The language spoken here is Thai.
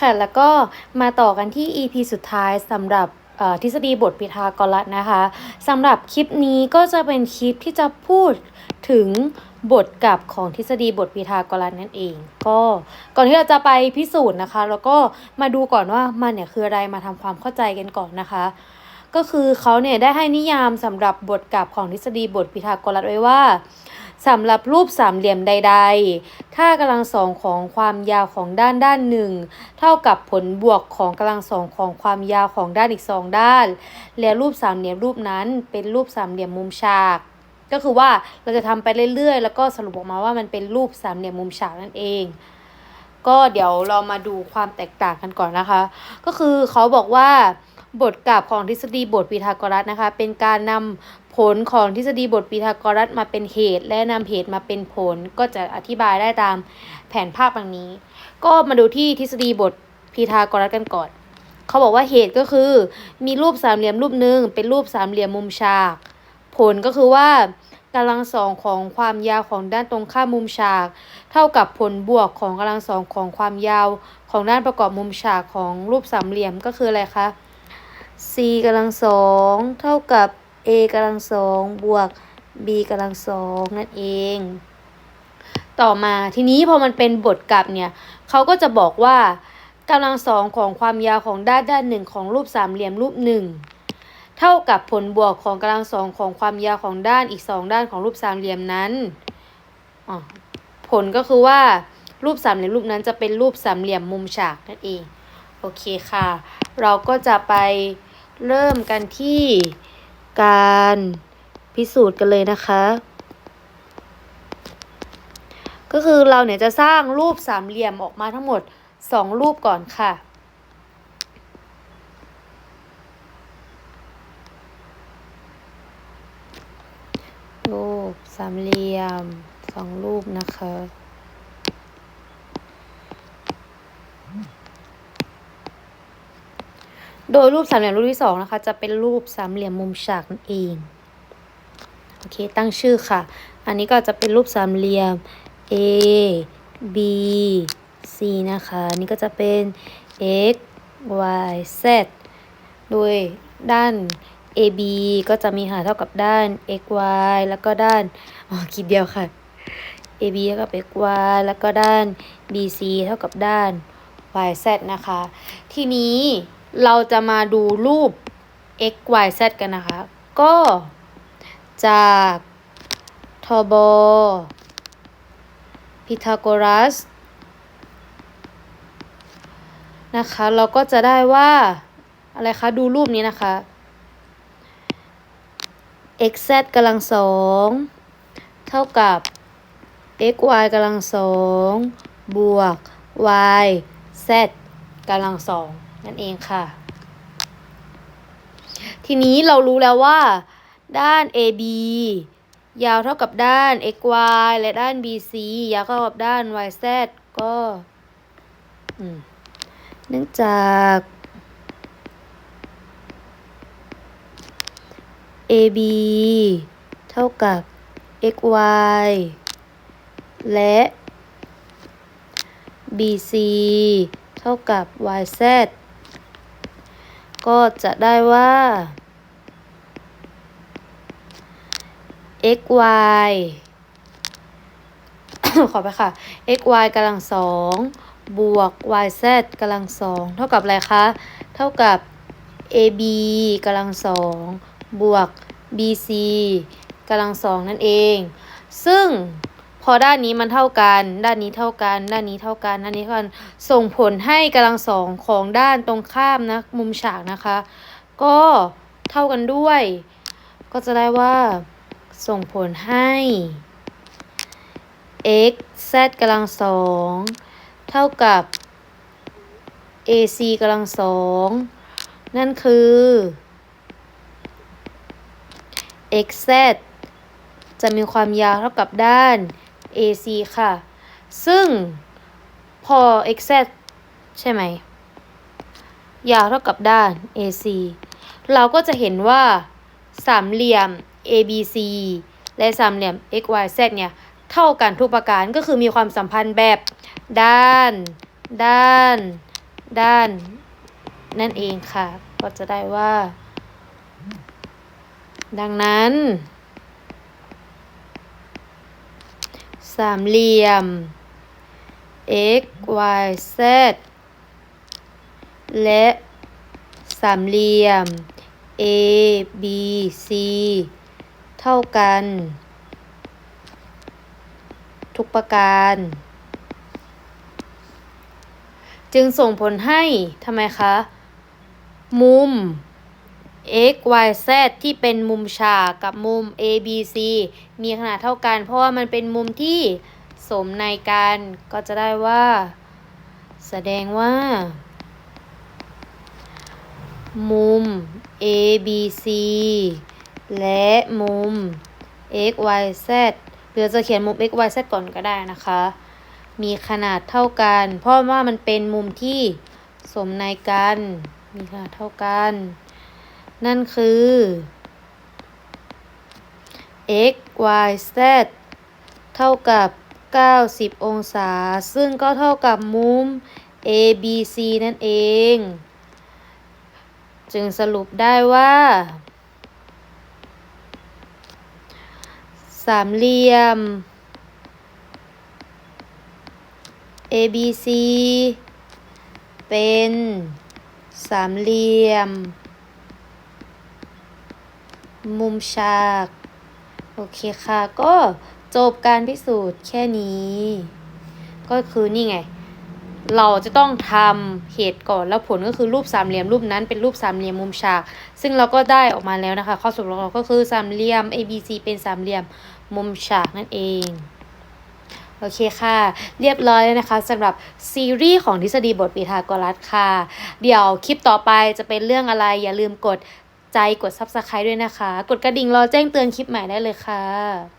ค่ะ แล้วก็มาต่อกันที่ EP สุดท้ายสำหรับทฤษฎีบทพีทากรัสนะคะสำหรับคลิปนี้ก็จะเป็นคลิปที่จะพูดถึงบทกลับของทฤษฎีบทพีทากรัสนั่นเอง ก็ก่อนที่เราจะไปพิสูจน์นะคะ แล้วก็มาดูก่อนว่ามันเนี่ยคืออะไรมาทำความเข้าใจกันก่อนนะคะ ก็คือเขาเนี่ยได้ให้นิยามสำหรับบทกลับของทฤษฎีบทพีทากรัสไว้ว่า สำหรับรูปสามเหลี่ยมใดๆถ้ากำลังสองของความยาวของด้านด้านหนึ่งเท่ากับผลบวกของกำลังสองของความยาวของด้านอีกสองด้าน และรูปสามเหลี่ยมรูปนั้นเป็นรูปสามเหลี่ยมมุมฉาก ก็คือว่าเราจะทำไปเรื่อยๆ แล้วก็สรุปออกมาว่ามันเป็นรูปสามเหลี่ยมมุมฉากนั่นเองก็เดี๋ยวเรามาดูความแตกต่างกันก่อนนะคะ ก็คือเขาบอกว่าบทกลับของทฤษฎีบทพีทาโกรัสนะคะ เป็นการนำ ผลของทฤษฎีบทพีทากรัสมาเป็นเหตุ และนำเหตุมาเป็นผลก็จะอธิบายได้ตามแผนภาพดังนี้ ก็มาดูที่ทฤษฎีบทพีทากรัสกันก่อนเขาบอกว่าเหตุก็คือ มีรูปสามเหลี่ยมรูปหนึ่งเป็นรูปสามเหลี่ยมมุมฉาก ผลก็คือว่ากำลังสองของความยาวของด้านตรงข้ามมุมฉาก เท่ากับผลบวกของกำลังสองของความยาวของด้านประกอบมุมฉากของรูปสามเหลี่ยมก็คืออะไรคะ c กำลังสองเท่ากับ a กำลังสองบวก b กำลังสองนั่นเอง ต่อมาทีนี้พอมันเป็นบทกลับเนี่ยเขาก็จะบอกว่ากำลังสองของความยาวของด้านด้านหนึ่งของรูปสามเหลี่ยมรูปหนึ่งเท่ากับผลบวกของกำลังสองของความยาวของด้านอีกสองด้านของรูปสามเหลี่ยมนั้นผลก็คือว่ารูปสามเหลี่ยมรูปนั้นจะเป็นรูปสามเหลี่ยมมุมฉากนั่นเอง โอเคค่ะ เราก็จะไปเริ่มกันที่ การพิสูจน์กันเลยนะคะ ก็คือเราเนี่ยจะสร้างรูปสามเหลี่ยมออกมาทั้งหมด2รูปก่อนค่ะรูปสามเหลี่ยมสองรูปนะคะ โดยรูปสามเหลี่ยมรูปที่สองนะคะ จะเป็นรูปสามเหลี่ยมมุมฉากนั่นเองโอเคตั้งชื่อค่ะ อันนี้ก็จะเป็นรูปสามเหลี่ยม A B C นะคะนนี่ก็จะเป็น x y z โดยด้าน AB ก็จะมีหาเท่ากับด้าน x y แล้วก็ด้านอ๋อคิดเดียวค่ะ AB เท่ากับ x y แล้วก็ด้าน BC เท่ากับด้าน y z นะคะ ทีนี้ เราจะมาดูรูป x y z กันนะคะ ก็จากทบพีทาโกรัสนะคะ เราก็จะได้ว่า อะไรคะ ดูรูปนี้นะคะ x z กำลังสองเท่ากับ x y กำลังสองบวก y z กำลังสอง นั่นเองค่ะ ทีนี้เรารู้แล้วว่า ด้าน AB ยาวเท่ากับด้าน xy และด้าน bc ยาวเท่ากับด้าน yz ก็เนื่องจาก AB เท่ากับ xy และ BC เท่ากับ yz ก็จะได้ว่า x y ขอไปค่ะ x y กำลังสองบวก y z กำลังสองเท่ากับอะไรคะ เท่ากับ a b กำลังสองบวก b c กำลังสองนั่นเอง ซึ่ง อด้านนี้มันเท่ากัน ด้านนี้เท่ากัน ด้านนี้เท่ากัน ด้านนี้เท่ากัน ส่งผลให้กำลังสองของด้านตรงข้ามนะมุมฉากนะคะ ก็เท่ากันด้วย ก็จะได้ว่า ส่งผลให้ x z กำลังสองเท่ากับ ac กำลังสองนั่นคือ x z จะมีความยาวเท่ากับด้าน ac ค่ะ ซึ่งพอ x z ใช่ไหม ยาวเท่ากับด้าน ac เราก็จะเห็นว่าสามเหลี่ยม ABC และสามเหลี่ยม XYZ เนี่ย เท่ากันทุกประการก็คือมีความสัมพันธ์แบบด้าน ด้าน ด้าน นั่นเองค่ะ ก็จะได้ว่า ดังนั้น สามเหลี่ยม x y z และสามเหลี่ยม a b c เท่ากัน ทุกประการ จึงส่งผลให้ทำไมคะ มุม x y z ที่เป็นมุมฉากกับมุม a b c มีขนาดเท่ากัน เพราะว่ามันเป็นมุมที่สมในกัน ก็จะได้ว่า แสดงว่า มุม a b c และมุม x y z หรือจะเขียนมุม x y z ก่อนก็ได้นะคะ มีขนาดเท่ากัน เพราะว่ามันเป็นมุมที่สมในกัน มีขนาดเท่ากัน นั่นคือ x y z เท่ากับ 90 องศา ซึ่งก็เท่ากับมุม a b c นั่นเอง จึงสรุปได้ว่า สามเหลี่ยม a b c เป็นสามเหลี่ยม มุมฉาก โอเคค่ะ ก็จบการพิสูจน์แค่นี้ ก็คือนี่ไง เราจะต้องทำเหตุก่อนแล้วผลก็คือรูปสามเหลี่ยมรูปนั้นเป็นรูปสามเหลี่ยมมุมฉาก ซึ่งเราก็ได้ออกมาแล้วนะคะ ข้อสรุปของเราก็คือสามเหลี่ยม ABC เป็นสามเหลี่ยมมุมฉากนั่นเองโอเคค่ะ เรียบร้อยแล้วนะคะสำหรับซีรีส์ของทฤษฎีบทปีทากรัสค่ะ เดี๋ยวคลิปต่อไปจะเป็นเรื่องอะไรอย่าลืมกด ใจกด Subscribe ด้วยนะคะ กดกระดิ่งรอแจ้งเตือนคลิปใหม่ได้เลยค่ะ